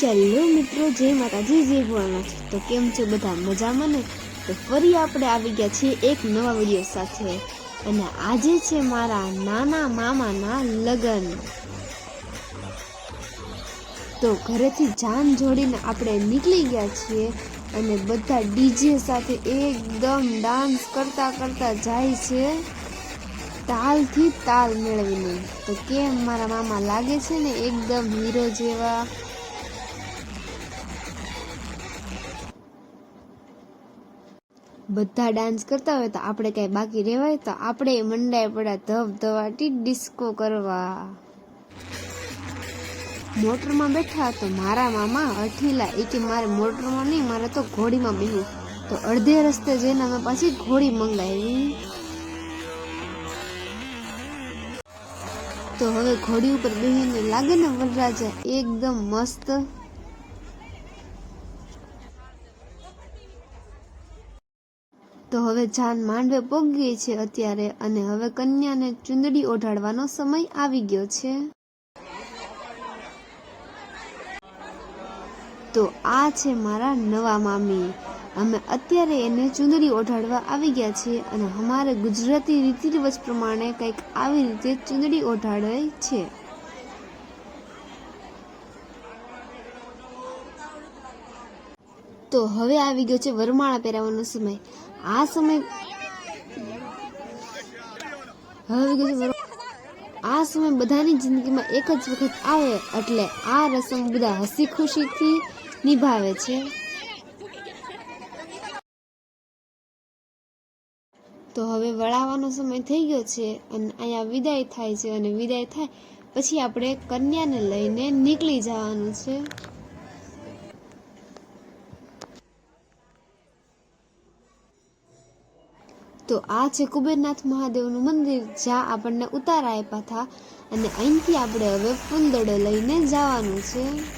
ચાલો મિત્રો, જય માતાજી, જય છે તો કેમ છો બધા? મજામાં ને? તો ફરી આપણે આવી ગયા છીએ એક નવા વીડિયો સાથે. અને આજે છે મારા નાના મામાના લગ્ન. તો ઘરેથી જાન જોડીને આપણે નીકળી ગયા છીએ અને બધા ડીજે સાથે એકદમ ડાન્સ કરતા કરતા જાય છે તાલથી તાલ મેળવીને. તો કેમ મારા મામા લાગે છે ને? એકદમ હીરો જેવા. બધા ડાન્સ કરતા હોય તો આપણે કાંઈ બાકી રહેવાય? તો આપણે મંડાય પડ્યા ધબ ધવાટી ડિસ્કો કરવા. મોટરમાં બેઠા તો મારા મામા અઠીલા. એ કે મારે મોટરમાં નહીં, મારે તો ઘોડીમાં બેહું તો અડધે રસ્તે જઈને અમે પાછી ઘોડી મંગાવી. તો હવે ઘોડી ઉપર બેહીને લાગે ને વરરાજા, એકદમ મસ્ત તો હવે જાન માંડવે પગી છે અત્યારે અને હવે કન્યાને ચુંદડી ઓઢાડવાનો સમય આવી ગયો છે. તો આ છે મારા નવા મામી. અમે અત્યારે એને ચુંદડી ઓઢાડવા આવી ગયા છીએ અને અમારે ગુજરાતી રીતિ રિવાજ પ્રમાણે કંઈક આવી રીતે ચુંદડી ઓઢાડે છે. તો હવે આવી ગયો છે વરમાળા પહેરાવાનો સમય. આ સમય હવે આ સમય બધાની જિંદગીમાં એક જ વખત આવે એટલે આ રસમ બધા હસી ખુશીથી નિભાવે છે. તો હવે વળાવવાનો સમય થઈ ગયો છે અને અહીંયા વિદાય થાય છે અને વિદાય થાય પછી આપણે કન્યાને લઈને નીકળી જવાનું છે. તો આ છે કુબેરનાથ મહાદેવનું મંદિર, જ્યાં આપણને ઉતારા આપ્યા હતા. અને અહીંથી આપણે હવે ફૂલદડો લઈને જવાનું છે.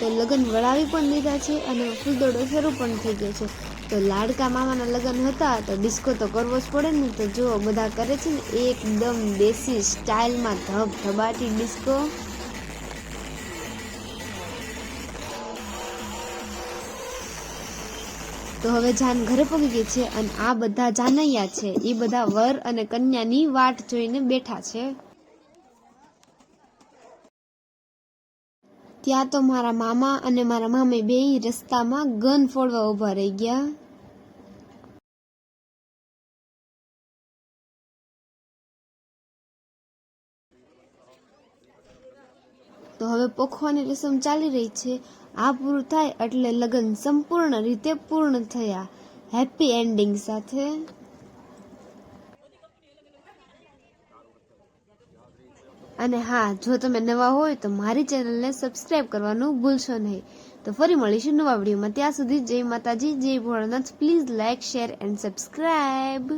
તો લગ્ન વળાવી પણ લીધા છે અને ફૂલદડો શરૂ પણ થઈ ગયો છે. તો લાડકા મામાના લગ્ન હતા, તો ડિસ્કો તો કરવો જ પડે ને. તો જો બધા કરે છે ને, એકદમ દેશી સ્ટાઇલમાં ધબ ધબાટી ડિસ્કો. તો હવે જાન ઘરે પહોંચી ગઈ છે અને આ બધા જાનૈયા છે. એ બધા વર અને કન્યાની વાટ જોઈને બેઠા છે. ત્યાં તો મારા મામા અને મારા મામી બે રસ્તામાં ગન ફોડવા ઊભા રહી ગયા. તો હવે પોખવાની રસમ ચાલી રહી છે. આ પૂરું થાય એટલે લગ્ન સંપૂર્ણ રીતે પૂર્ણ થયા. હેપી એન્ડિંગ સાથે. અને હા, જો તમે નવા હોય તો મારી ચેનલને સબસ્ક્રાઇબ કરવાનું ભૂલશો નહીં. તો ફરી મળીશું નવા વિડીયોમાં. ત્યાં સુધી જય માતાજી, જય Bholanath. Please like share and subscribe